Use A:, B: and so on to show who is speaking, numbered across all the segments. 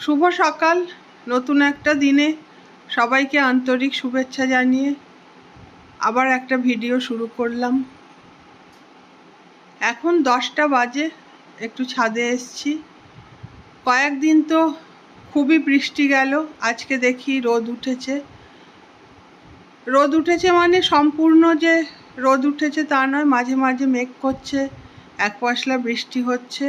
A: শুভ সকাল। নতুন একটা দিনে সবাইকে আন্তরিক শুভেচ্ছা জানিয়ে আবার একটা ভিডিও শুরু করলাম। এখন দশটা বাজে, একটু ছাদে এসছি। কয়েকদিন তো খুবই বৃষ্টি গেল, আজকে দেখি রোদ উঠেছে। রোদ উঠেছে মানে সম্পূর্ণ যে রোদ উঠেছে তা নয়, মাঝে মাঝে মেঘ করছে, এক পশলা বৃষ্টি হচ্ছে।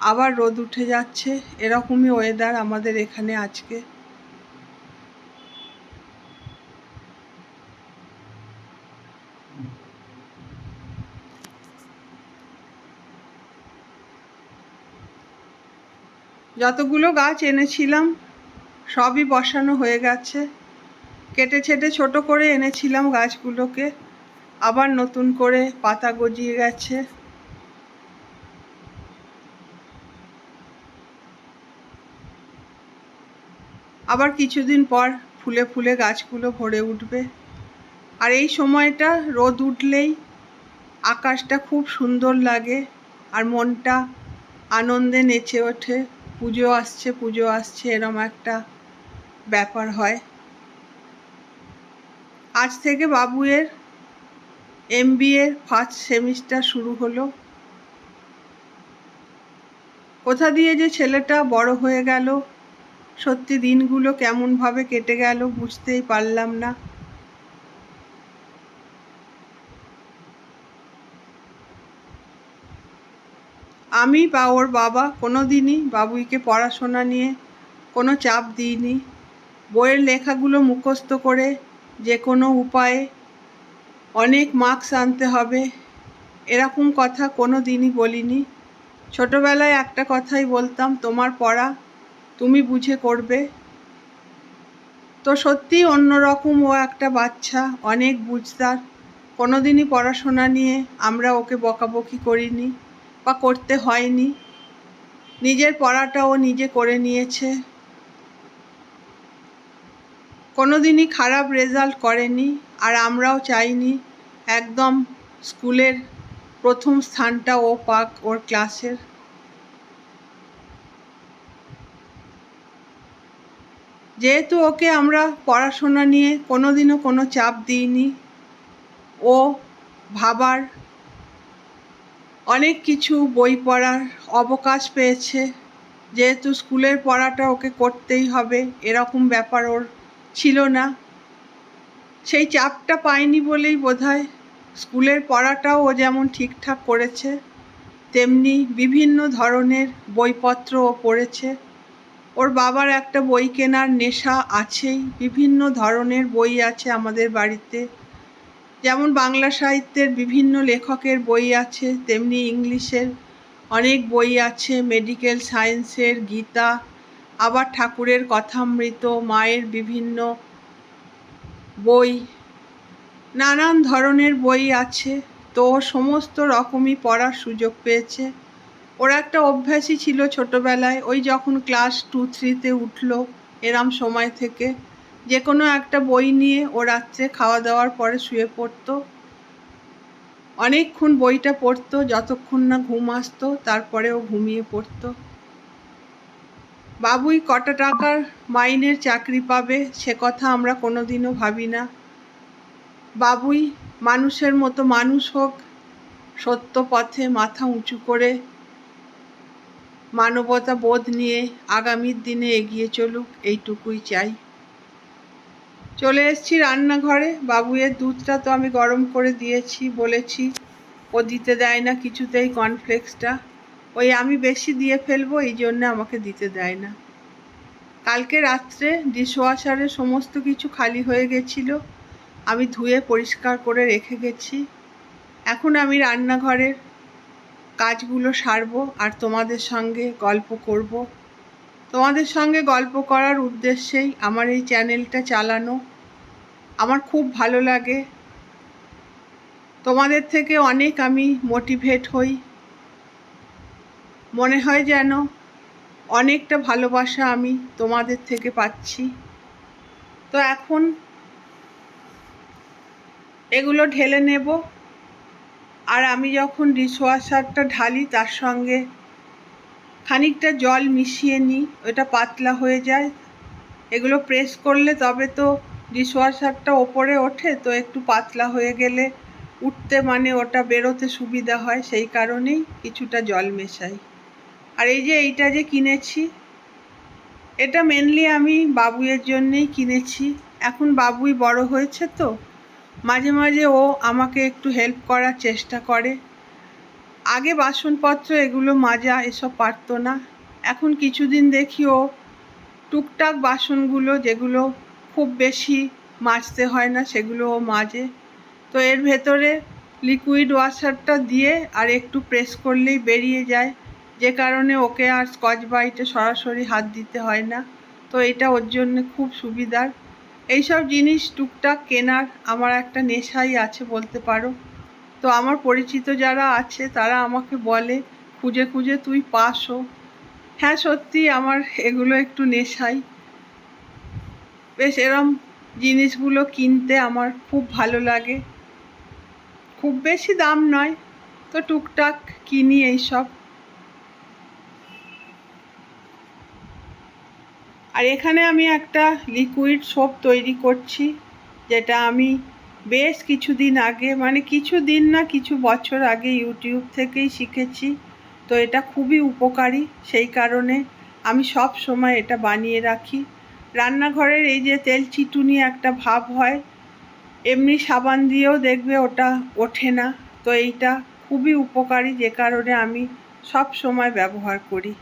A: আবার রোদ উঠে যাচ্ছে। এরকমই ওয়েদার আমাদের এখানে আজকে। যতগুলো গাছ এনেছিলাম, সবই বসানো হয়ে গেছে। কেটে ছেটে ছোট করে এনেছিলাম গাছগুলোকে। আবার নতুন করে পাতা গজিয়ে গেছে। আবার কিছুদিন পর ফুলে ফুলে গাছগুলো ভরে উঠবে। আর এই সময়টা রোদ উঠলেই আকাশটা খুব সুন্দর লাগে আর মনটা আনন্দে নেচে ওঠে। পুজো আসছে পুজো আসছে এরম একটা ব্যাপার হয়। আজ থেকে বাবুয়ের এম বি এর ফার্স্ট সেমিস্টার শুরু হলো। কোথা দিয়ে যে ছেলেটা বড় হয়ে গেল সত্যি দিনগুলো কেমনভাবে কেটে গেল বুঝতেই পারলাম না। আমি বা ওর বাবা কোনো দিনই বাবুইকে পড়াশোনা নিয়ে কোনো চাপ দিইনি। বইয়ের লেখাগুলো মুখস্থ করে যে কোনো উপায়ে অনেক মার্কস আনতে হবে, এরকম কথা কোনো দিনই বলিনি। ছোটোবেলায় একটা কথাই বলতাম, তোমার পড়া তুমি বুঝে করবে। তো সত্যিই অন্যরকম ও একটা বাচ্চা, অনেক বুঝদার। কোনো দিনই পড়াশোনা নিয়ে আমরা ওকে বকাবকি করিনি বা করতে হয়নি। নিজের পড়াটা ও নিজে করে নিয়েছে। কোনো দিনই খারাপ রেজাল্ট করেনি আর আমরাও চাইনি একদম স্কুলের প্রথম স্থানটা ও পাক ওর ক্লাসের। যেহেতু ওকে আমরা পড়াশোনা নিয়ে কোনো দিনও কোনো চাপ দিইনি, ও ভাবার অনেক কিছু বই পড়ার অবকাশ পেয়েছে, যেহেতু স্কুলের পড়াটা ওকে করতেই হবে, এরকম ব্যাপার ওর ছিল না। সেই চাপটা পায়নি বলেই বোধহয় স্কুলের পড়াটাও ও যেমন ঠিকঠাক করেছে, তেমনি বিভিন্ন ধরনের বইপত্র ও পড়েছে। ওর বাবার একটা বই কেনার নেশা আছেই, বিভিন্ন ধরনের বই আছে আমাদের বাড়িতে। যেমন বাংলা সাহিত্যের বিভিন্ন লেখকের বই আছে, তেমনি ইংলিশের অনেক বই আছে, মেডিকেল সায়েন্সের গীতা, আবার ঠাকুরের কথামৃত, মায়ের বিভিন্ন বই, নানান ধরনের বই আছে। তো সমস্ত রকমই পড়ার সুযোগ পেয়েছে। ওর একটা অভ্যাসই ছিল ছোটোবেলায়, ওই যখন ক্লাস টু থ্রিতে উঠল এরম সময় থেকে যে কোনো একটা বই নিয়ে ও রাত্রে খাওয়া দাওয়ার পরে শুয়ে পড়তো। অনেকক্ষণ বইটা পড়তো, যতক্ষণ না ঘুম আসতো, তারপরে ও ঘুমিয়ে পড়তো। বাবুই কটা টাকার মাইনের চাকরি পাবে, সে কথা আমরা কোনো দিনও ভাবি না। বাবুই মানুষের মতো মানুষ হোক, সত্য পথে মাথা উঁচু করে মানবতা বোধ নিয়ে আগামীর দিনে এগিয়ে চলুক, এইটুকুই চাই। চলে এসেছি রান্নাঘরে। বাবুয়ের দুধটা তো আমি গরম করে দিয়েছি, বলেছি ও দিতে দেয় না কিছুতেই কর্নফ্লেক্সটা। ওই আমি বেশি দিয়ে ফেলব, এই জন্য আমাকে দিতে দেয় না। কালকে রাত্রে ডিশওয়াশারে সমস্ত কিছু খালি হয়ে গেছিল, আমি ধুয়ে পরিষ্কার করে রেখে গেছি। এখন আমি রান্নাঘরের কাজগুলো সারব আর তোমাদের সঙ্গে গল্প করব। তোমাদের সঙ্গে গল্প করার উদ্দেশ্যেই আমার এই চ্যানেলটা চালানো। আমার খুব ভালো লাগে। তোমাদের থেকে অনেক আমি মোটিভেট হই। মনে হয় যেন অনেকটা ভালোবাসা আমি তোমাদের থেকে পাচ্ছি। তো এখন এগুলো ঢেলে নেব। আর আমি যখন ডিশওয়াশারটা ঢালি, তার সঙ্গে খানিকটা জল মিশিয়ে নিই, ওটা পাতলা হয়ে যায়। এগুলো প্রেস করলে তবে তো ডিশওয়াশারটা ওপরে ওঠে, তো একটু পাতলা হয়ে গেলে উঠতে মানে ওটা বেরোতে সুবিধা হয়, সেই কারণেই কিছুটা জল মেশাই। আর এই যে এইটা যে কিনেছি, এটা মেনলি আমি বাবুয়ের জন্যেই কিনেছি। এখন বাবুই বড় হয়েছে তো মাঝে মাঝে ও আমাকে একটু হেল্প করার চেষ্টা করে। আগে বাসনপত্র এগুলো মাজা, এসব পারতো না। এখন কিছুদিন দেখি ও টুকটাক বাসনগুলো যেগুলো খুব বেশি মাজতে হয় না, সেগুলো ও মাজে। তো এর ভেতরে লিকুইড ওয়াশারটা দিয়ে আর একটু প্রেস করলেই বেরিয়ে যায়। যে কারণে ওকে আর স্কচ বাইটে সরাসরি হাত দিতে হয় না। তো এটা ওর জন্য খুব সুবিধার। এইসব জিনিস টুকটাক কেনার আমার একটা নেশাই আছে বলতে পারো। তো আমার পরিচিত যারা আছে, তারা আমাকে বলে, খুঁজে খুঁজে তুই পাসও হ্যাঁ সত্যি আমার এগুলো একটু নেশাই। বেশ, এরম জিনিসগুলো কিনতে আমার খুব ভালো লাগে। খুব বেশি দাম নয়, তো টুকটাক কিনি এইসব। আর এখানে আমি একটা লিকুইড সোপ তৈরি করছি, যেটা আমি বেশ কিছুদিন আগে মানে কিছু দিন না, কিছু বছর আগে ইউটিউব থেকেই শিখেছি। তো এটা খুবই উপকারী, সেই কারণে আমি সব সময় এটা বানিয়ে রাখি। রান্নাঘরের এই যে তেল চিটুনি একটা ভাব হয়, এমনি সাবান দিয়েও দেখবে ওটা ওঠে না। তো এইটা খুবই উপকারী, যে কারণে আমি সব সময় ব্যবহার করি।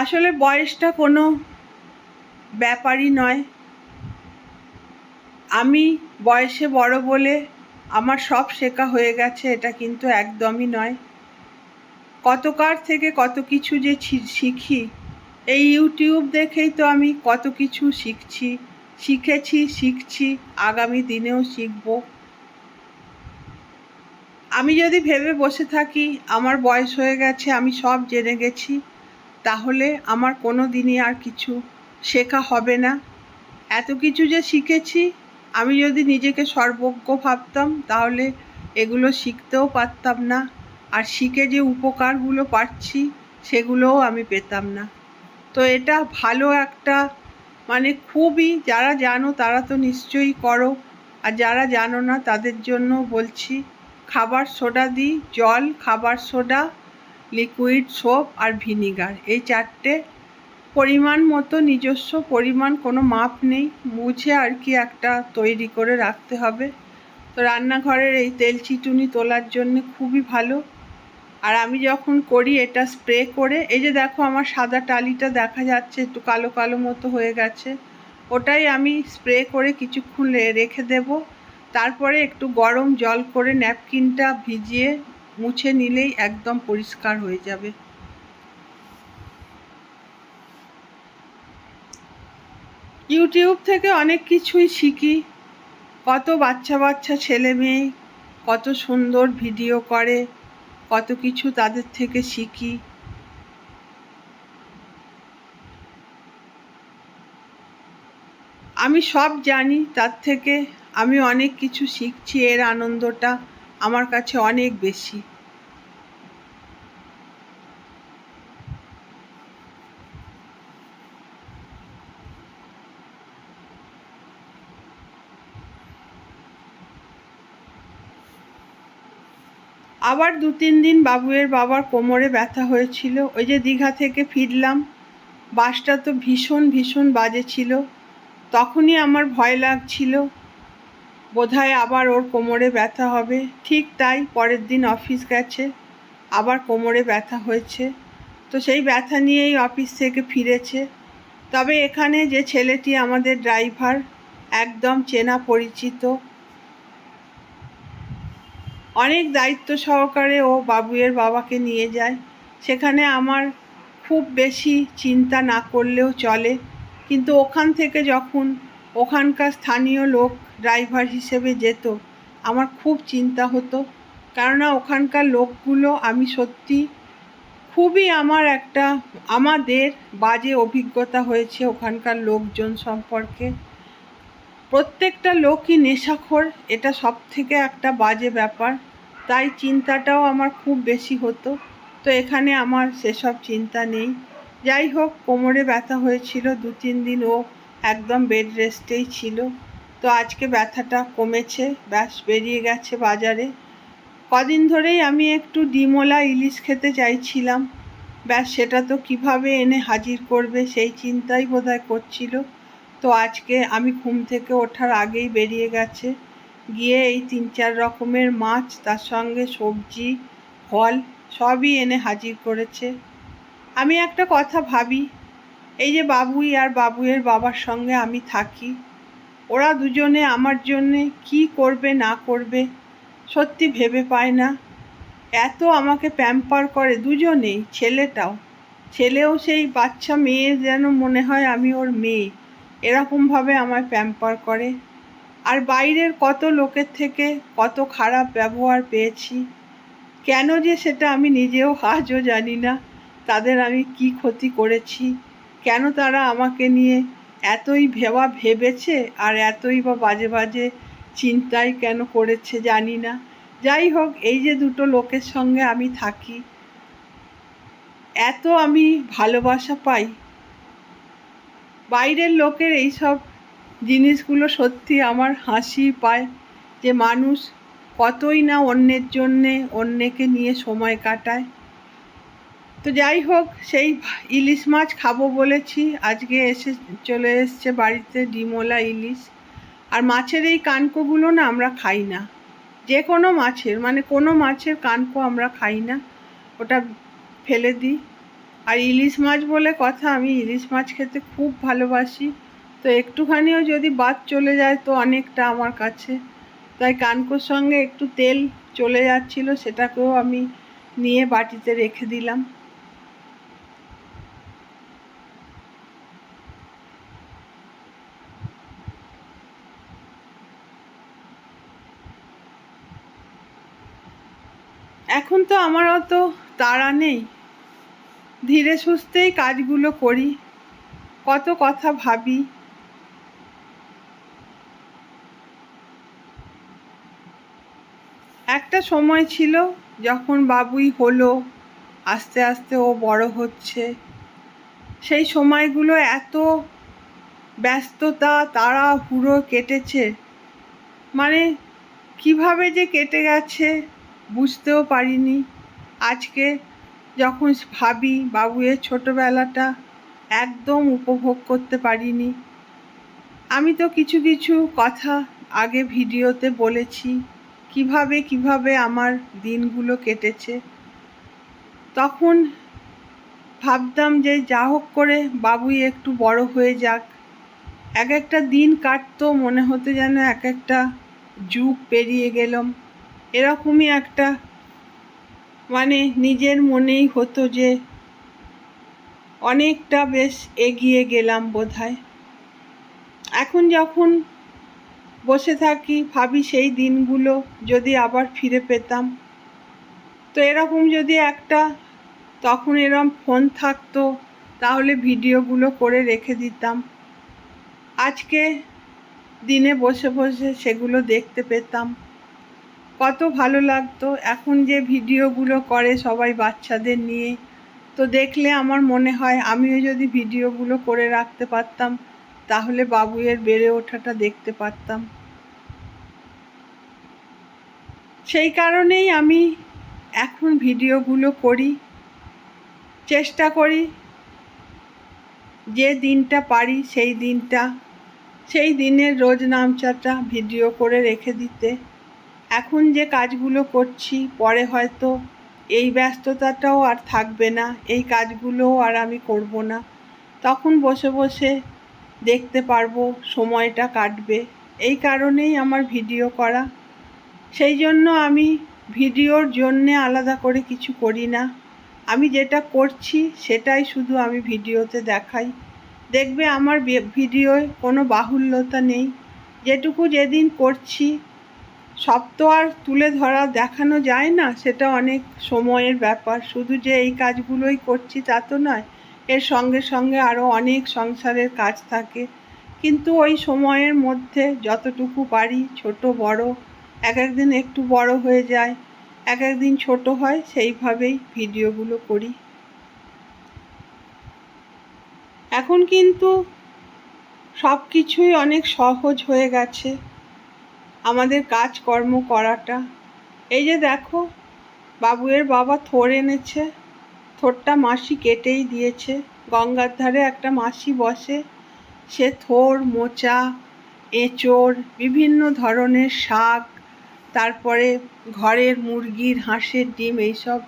A: আসলে বয়সটা কোনো ব্যাপারই নয়। আমি বয়সে বড় বলে আমার সব শেখা হয়ে গেছে, এটা কিন্তু একদমই নয়। কতকার থেকে কত কিছু যে শিখি, এই ইউটিউব দেখেই তো আমি কত কিছু শিখছি, শিখেছি, শিখছি, আগামী দিনেও শিখব। আমি যদি ভেবে বসে থাকি, আমার বয়স হয়ে গেছে, আমি সব জেনে গেছি। তাহলে আমার কোনো দিনই আর কিছু শেখা হবে না। এত কিছু যে শিখেছি, আমি যদি নিজেকে সর্বজ্ঞ ভাবতাম, তাহলে এগুলো শিখতেও পারতাম না। আর শিখে যে উপকারগুলো পাচ্ছি, সেগুলোও আমি পেতাম না। তো এটা ভালো একটা মানে খুবই, যারা জানো তারা তো নিশ্চয়ই করো। আর যারা জানো না তাদের জন্য বলছি, খাবার সোডা দিই, জল, খাবার সোডা। লিকুইড, সোপ আর ভিনিগার। এই চারটে পরিমাণ মতো নিজস্ব পরিমাণ কোনো মাপ নেই। বুঝে আর কি একটা তৈরি করে রাখতে হবে। তো রান্নাঘরের এই তেল চিটুনি তোলার জন্য খুবই ভালো। আর আমি যখন করি এটা স্প্রে করে, এই যে দেখো আমার সাদা টালিটা দেখা যাচ্ছে, একটু কালো কালো মতো হয়ে গেছে। ওটাই আমি স্প্রে করে কিছুক্ষণ রেখে দেব। তারপরে একটু গরম জল করে ন্যাপকিনটা ভিজিয়ে মুছে নিলেই একদম পরিষ্কার হয়ে যাবে। ইউটিউব থেকে অনেক কিছুই শিখি। কত বাচ্চা বাচ্চা ছেলে মেয়ে কত সুন্দর ভিডিও করে, কত কিছু তাদের থেকে শিখি। আমি সব জানি, তার থেকে আমি অনেক কিছু শিখছি, এর আনন্দটা আমার কাছে অনেক বেশি। আবার দু তিন দিন বাবুয়ের বাবার কোমরে ব্যথা হয়েছিল। ওই যে দীঘা থেকে ফিরলাম, বাসটা তো ভীষণ ভীষণ বাজে ছিল। তখনই আমার ভয় লাগছিল, বোধহয় আবার ওর কোমরে ব্যথা হবে। ঠিক তাই পরের দিন অফিস গেছে, আবার কোমরে ব্যথা হয়েছে। তো সেই ব্যথা নিয়েই অফিস থেকে ফিরেছে। তবে এখানে যে ছেলেটি আমাদের ড্রাইভার, একদম চেনা পরিচিত। অনেক দায়িত্ব সহকারে ও বাবুয়ের বাবাকে নিয়ে যায়। সেখানে আমার খুব বেশি চিন্তা না করলেও চলে। কিন্তু ওখান থেকে যখন ওখানকার স্থানীয় লোক ড্রাইভার হিসেবে যেত, আমার খুব চিন্তা হতো। কেননা ওখানকার লোকগুলো আমি সত্যি খুবই আমার একটা, আমাদের বাজে অভিজ্ঞতা হয়েছে ওখানকার লোকজন সম্পর্কে। প্রত্যেকটা লোকই নেশাখোর, এটা সব থেকে একটা বাজে ব্যাপার। তাই চিন্তাটাও আমার খুব বেশি হতো। তো এখানে আমার সেসব চিন্তা নেই। যাই হোক, কোমরে ব্যথা হয়েছিল, দু তিন দিন ও একদম বেড রেস্টেই ছিল। তো আজকে ব্যথাটা কমেছে, ব্যাস বেরিয়ে গেছে বাজারে। কদিন ধরেই আমি একটু ডিমোলা ইলিশ খেতে চাইছিলাম। ব্যাস সেটা তো কীভাবে এনে হাজির করবে সেই চিন্তাই বোধহয় করছিল। তো আজকে আমি ঘুম থেকে ওঠার আগেই বেরিয়ে গেছে। গিয়ে এই তিন চার রকমের মাছ, তার সঙ্গে সবজি, ফল সবই এনে হাজির করেছে। আমি একটা কথা ভাবি, এই যে বাবুই আর বাবুয়ের বাবার সঙ্গে আমি থাকি, ওরা দুজনে আমার জন্যে কি করবে, না করবে, সত্যি ভেবে পায় না। এত আমাকে প্যাম্পার করে দুজনেই, ছেলেটাও। ছেলেও সেই বাচ্চা মেয়ে যেন মনে হয় আমি ওর মেয়ে। এরকমভাবে আমায় প্যাম্পার করে। আর বাইরের কত লোকের থেকে কত খারাপ ব্যবহার পেয়েছি। কেন যে সেটা আমি নিজেও আজও জানি না। তাদের আমি কি ক্ষতি করেছি? কেন তারা আমাকে নিয়ে এতই ভেবা ভেবেছে আর এতই বা বাজে বাজে চিন্তাই কেন করেছে জানি না। যাই হোক, এই যে দুটো লোকের সঙ্গে আমি থাকি, এত আমি ভালোবাসা পাই। বাইরের লোকের এইসব জিনিসগুলো সত্যি আমার হাসি পায় যে মানুষ কতই না অন্যের জন্যে অন্যকে নিয়ে সময় কাটায়। তো যাই হোক, সেই ইলিশ মাছ খাব বলেছি। আজকে এসে চলে এসছে বাড়িতে ডিমোলা ইলিশ। আর মাছের এই কানকোগুলো না আমরা খাই না। যে কোনো মাছের মানে কোনো মাছের কানকো আমরা খাই না। ওটা ফেলে দিই। আর ইলিশ মাছ বলে কথা, আমি ইলিশ মাছ খেতে খুব ভালোবাসি। তো একটুখানিও যদি বাদ চলে যায় তো অনেকটা আমার কাছে। তাই কানকোর সঙ্গে একটু তেল চলে যাচ্ছিল, সেটাকেও আমি নিয়ে বাটিতে রেখে দিলাম। এখন তো আমার অত তাড়া নেই। ধীরে সুস্থেই কাজগুলো করি। কত কথা ভাবি। একটা সময় ছিল যখন বাবুই হলো, আস্তে আস্তে ও বড় হচ্ছে। সেই সময়গুলো এত ব্যস্ততা তারা হুড়ো কেটেছে। মানে কীভাবে যে কেটে গেছে বুঝতেও পারিনি। আজকে যখন ভাবি বাবুয়ের ছোটোবেলাটা একদম উপভোগ করতে পারিনি। আমি তো কিছু কিছু কথা আগে ভিডিওতে বলেছি, কীভাবে কীভাবে আমার দিনগুলো কেটেছে? তখন ভাবতাম যে যা হোক করে বাবুই একটু বড় হয়ে যাক। এক একটা দিন কাটতো, মনে হতো যেন এক একটা যুগ পেরিয়ে গেলাম। এরকমই একটা মানে নিজের মনেই হতো যে অনেকটা বেশ এগিয়ে গেলাম বোধহয়। এখন যখন বসে থাকি, ভাবি সেই দিনগুলো যদি আবার ফিরে পেতাম। তো এরকম যদি একটা তখন এরম ফোন থাকতো, তাহলে ভিডিওগুলো করে রেখে দিতাম। আজকে দিনে বসে বসে সেগুলো দেখতে পেতাম। কত ভালো লাগতো। এখন যে ভিডিওগুলো করে সবাই বাচ্চাদের নিয়ে, তো দেখলে আমার মনে হয় আমিও যদি ভিডিওগুলো করে রাখতে পারতাম, তাহলে বাবুয়ের বেড়ে ওঠাটা দেখতে পারতাম। সেই কারণেই আমি এখন ভিডিওগুলো করি, চেষ্টা করি যে দিনটা পারি সেই দিনটা, সেই দিনের রোজ নামচাটা ভিডিও করে রেখে দিতে। এখন যে কাজগুলো করছি, পরে হয়তো এই ব্যস্ততাটাও আর থাকবে না, এই কাজগুলোও আর আমি করব না। তখন বসে বসে দেখতে পারব সময়টা কাটবে। এই কারণেই আমার ভিডিও করা। সেই জন্য আমি ভিডিওর জন্যে আলাদা করে কিছু করি না। আমি যেটা করছি সেটাই শুধু আমি ভিডিওতে দেখাই। দেখবে আমার ভিডিওয় কোনো বাহুল্যতা নেই। যেটুকু যেদিন করছি সব তো আর তুলে ধরা, দেখানো যায় না, সেটা অনেক সময়ের ব্যাপার। শুধু যে এই কাজগুলোই করছি তা তো নয়, এর সঙ্গে সঙ্গে আরও অনেক সংসারের কাজ থাকে। কিন্তু ওই সময়ের মধ্যে যতটুকু পারি, ছোট বড়, এক একদিন একটু বড় হয়ে যায়, এক একদিন ছোট হয়, সেইভাবেই ভিডিওগুলো করি। এখন কিন্তু সব কিছুই অনেক সহজ হয়ে গেছে। আমাদের কাজকর্ম করাটা। এই যে দেখো, বাবুয়ের বাবা থোর এনেছে, থোরটা মাসি কেটেই দিয়েছে। গঙ্গার ধারে একটা মাসি বসে, সে থোর, মোচা, এঁচড়, বিভিন্ন ধরনের শাক, তারপরে ঘরের মুরগির, হাঁসের ডিম এইসব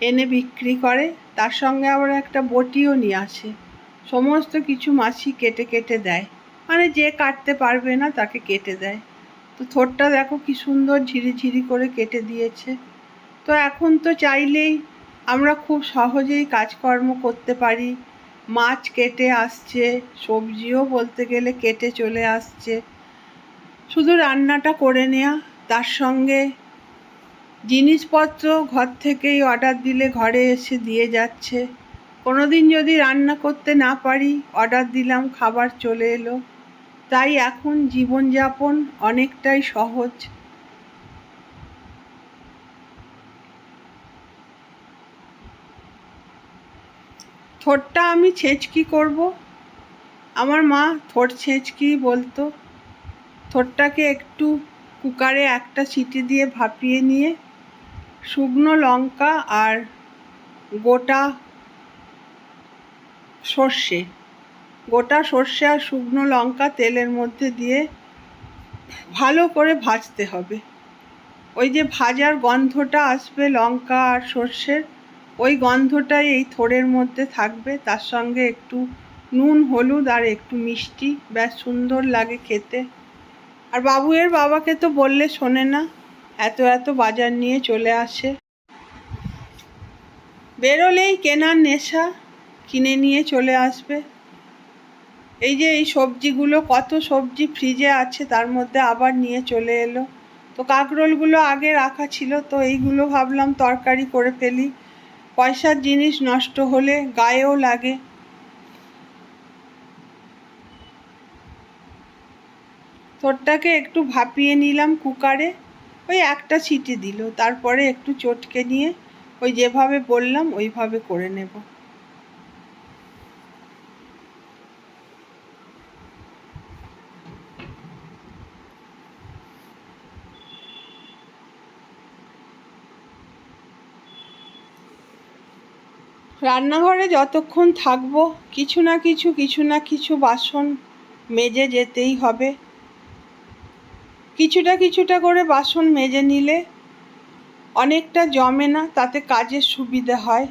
A: এনে বিক্রি করে। তার সঙ্গে আবার একটা বটিও নিয়ে আসে। সমস্ত কিছু মাছি কেটে কেটে দেয়। মানে যে কাটতে পারবে না, তাকে কেটে দেয়। তো থোরটা দেখো কি সুন্দর ঝিরিঝিরি করে কেটে দিয়েছে। তো এখন তো চাইলেই আমরা খুব সহজেই কাজকর্ম করতে পারি। মাছ কেটে আসছে, সবজিও বলতে গেলে কেটে চলে আসছে। শুধু রান্নাটা করে নেওয়া তার সঙ্গে জিনিসপত্র ঘর থেকেই অর্ডার দিলে ঘরে এসে দিয়ে যাচ্ছে। কোনো দিন যদি রান্না করতে না পারি, অর্ডার দিলাম, খাবার চলে এলো। তাই এখন জীবনযাপন অনেকটাই সহজ। থোরটা আমি ছেঁচকি করব। আমার মা থোর ছেঁচকি বলতো, থোরটাকে একটু কুকারে একটা সিটি দিয়ে ভাপিয়ে নিয়ে শুকনো লঙ্কা আর গোটা সর্ষে গোটা সর্ষে আর শুকনো লঙ্কা তেলের মধ্যে দিয়ে ভালো করে ভাজতে হবে। ওই যে ভাজার গন্ধটা আসবে লঙ্কা আর সর্ষের, ওই গন্ধটাই এই থোড়ের মধ্যে থাকবে। তার সঙ্গে একটু নুন, হলুদ আর একটু মিষ্টি, ব্যাস সুন্দর লাগে খেতে। আর বাবুয়ের বাবাকে তো বললে শোনে না, এত এত বাজার নিয়ে চলে আসে। বেরোলেই কেনার নেশা কিনে নিয়ে চলে আসবে। এই যে এই সবজিগুলো, কত সবজি ফ্রিজে আছে, তার মধ্যে আবার নিয়ে চলে এলো। তো কাঁকরোলগুলো আগে রাখা ছিল, তো এইগুলো ভাবলাম তরকারি করে ফেলি। পয়সার জিনিস নষ্ট হলে গায়েও লাগে। তোরটাকে একটু ভাপিয়ে নিলাম কুকারে, ওই একটা সিটি দিল, তারপরে একটু চটকে নিয়ে, ওই যেভাবে বললাম, ওইভাবে করে নেব। রান্নাঘরে যতক্ষণ থাকব, কিছু না কিছু কিছু না কিছু বাসন মেজে যেতেই হবে। কিছুটা কিছুটা করে বাসন মেজে নিলে অনেকটা জমে না, তাতে কাজের সুবিধে হয়।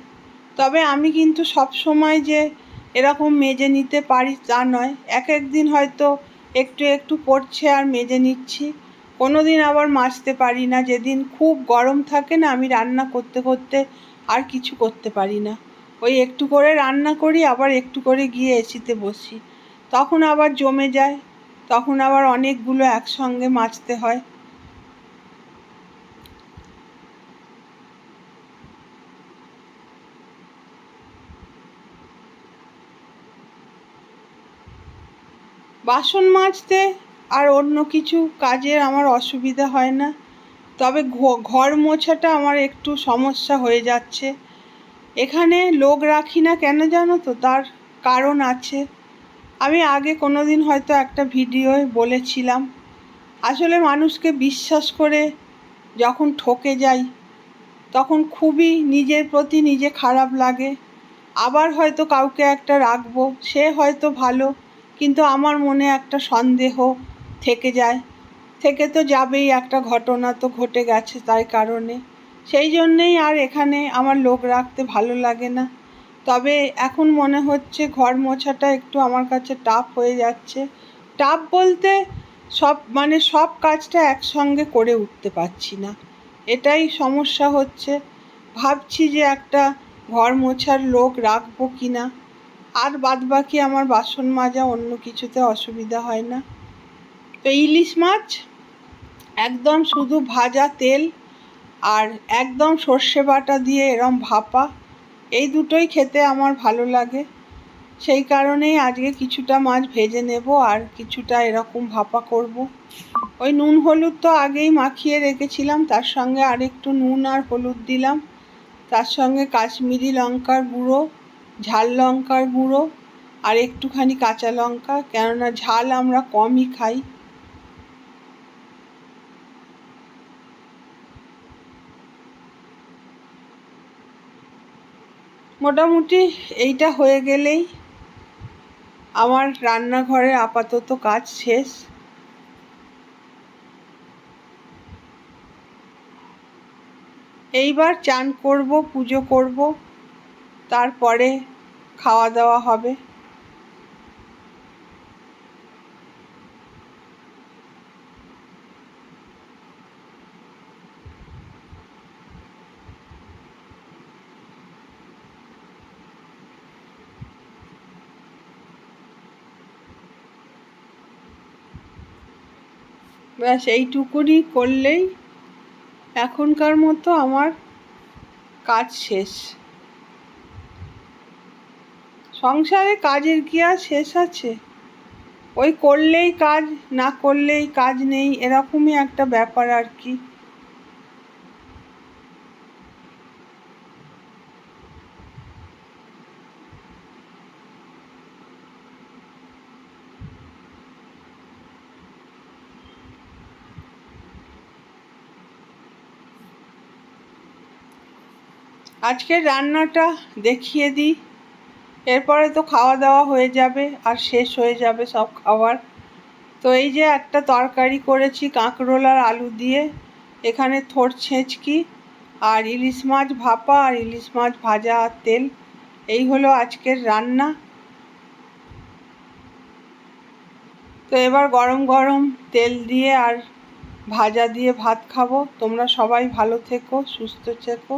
A: তবে আমি কিন্তু সব সময় যে এরকম মেজে নিতে পারি তা নয়। এক এক দিন হয়তো একটু একটু পড়ছে আর মেজে নিচ্ছি। কোনো দিন আবার মাজতে পারি না। যেদিন খুব গরম থাকে না, আমি রান্না করতে করতে আর কিছু করতে পারি না। ওই একটু করে রান্না করি, আবার একটু করে গিয়ে এসিতে বসি। তখন আবার জমে যায়, তখন আবার অনেকগুলো একসঙ্গে মাজতে হয়। বাসন মাজতে আর অন্য কিছু কাজের আমার অসুবিধা হয় না। তবে ঘর মোছাটা আমার একটু সমস্যা হয়ে যাচ্ছে। এখানে লোক রাখি না কেন জানো তো? তার কারণ আছে। আমি আগে কোনো দিন হয়তো একটা ভিডিওয় বলেছিলাম। আসলে মানুষকে বিশ্বাস করে যখন ঠকে যাই, তখন খুবই নিজের প্রতি নিজে খারাপ লাগে। আবার হয়তো কাউকে একটা রাখব, সে হয়তো ভালো, কিন্তু আমার মনে একটা সন্দেহ থেকে যায়। থেকে তো যাবেই একটা ঘটনা তো ঘটে গেছে তাই কারণে। সেই জন্যেই আর এখানে আমার লোক রাখতে ভালো লাগে না। তবে এখন মনে হচ্ছে ঘর মোছাটা একটু আমার কাছে টাফ হয়ে যাচ্ছে। টাফ বলতে সব মানে সব কাজটা একসঙ্গে করে উঠতে পারছি না। এটাই সমস্যা হচ্ছে। ভাবছি যে একটা ঘর মোছার লোক রাখব কি না আর বাদ বাকি আমার বাসন মাজা অন্য কিছুতে অসুবিধা হয় না। তো ইলিশ মাছ? একদম শুধু ভাজা তেল আর একদম সর্ষে বাটা দিয়ে এরম ভাপা, এই দুটোই খেতে আমার ভালো লাগে। সেই কারণেই আজকে কিছুটা মাছ ভেজে নেব আর কিছুটা এরকম ভাপা করব। ওই নুন হলুদ তো আগেই মাখিয়ে রেখেছিলাম, তার সঙ্গে আর একটু নুন আর হলুদ দিলাম। তার সঙ্গে কাশ্মীরি লঙ্কার গুঁড়ো, ঝাল লঙ্কার গুঁড়ো আর একটুখানি কাঁচা লঙ্কা, কেননা ঝাল আমরা কমই খাই। মোটামুটি এইটা হয়ে গেলেই আমার রান্নাঘরে আপাতত কাজ শেষ। এইবার চান করব, পুজো করব, তারপরে খাওয়া দাওয়া হবে। ব্যাস, এইটুকুনি করলেই এখনকার মতো আমার কাজ শেষ। সংসারে কাজের কি আর শেষ আছে? ওই করলেই কাজ, না করলেই কাজ নেই, এরকমই একটা ব্যাপার আর কি। আজকের রান্নাটা দেখিয়ে দিই। এরপরে তো খাওয়া দাওয়া হয়ে যাবে আর শেষ হয়ে যাবে সব খাবার তো এই যে একটা তরকারি করেছি কাঁকরোল আর আলু দিয়ে। এখানে থোড় ছেঁচকি আর ইলিশ মাছ ভাপা আর ইলিশ মাছ ভাজা আর তেল। এই হলো আজকের রান্না। তো এবার গরম গরম তেল দিয়ে আর ভাজা দিয়ে ভাত খাব। তোমরা সবাই ভালো থেকো, সুস্থ থেকো।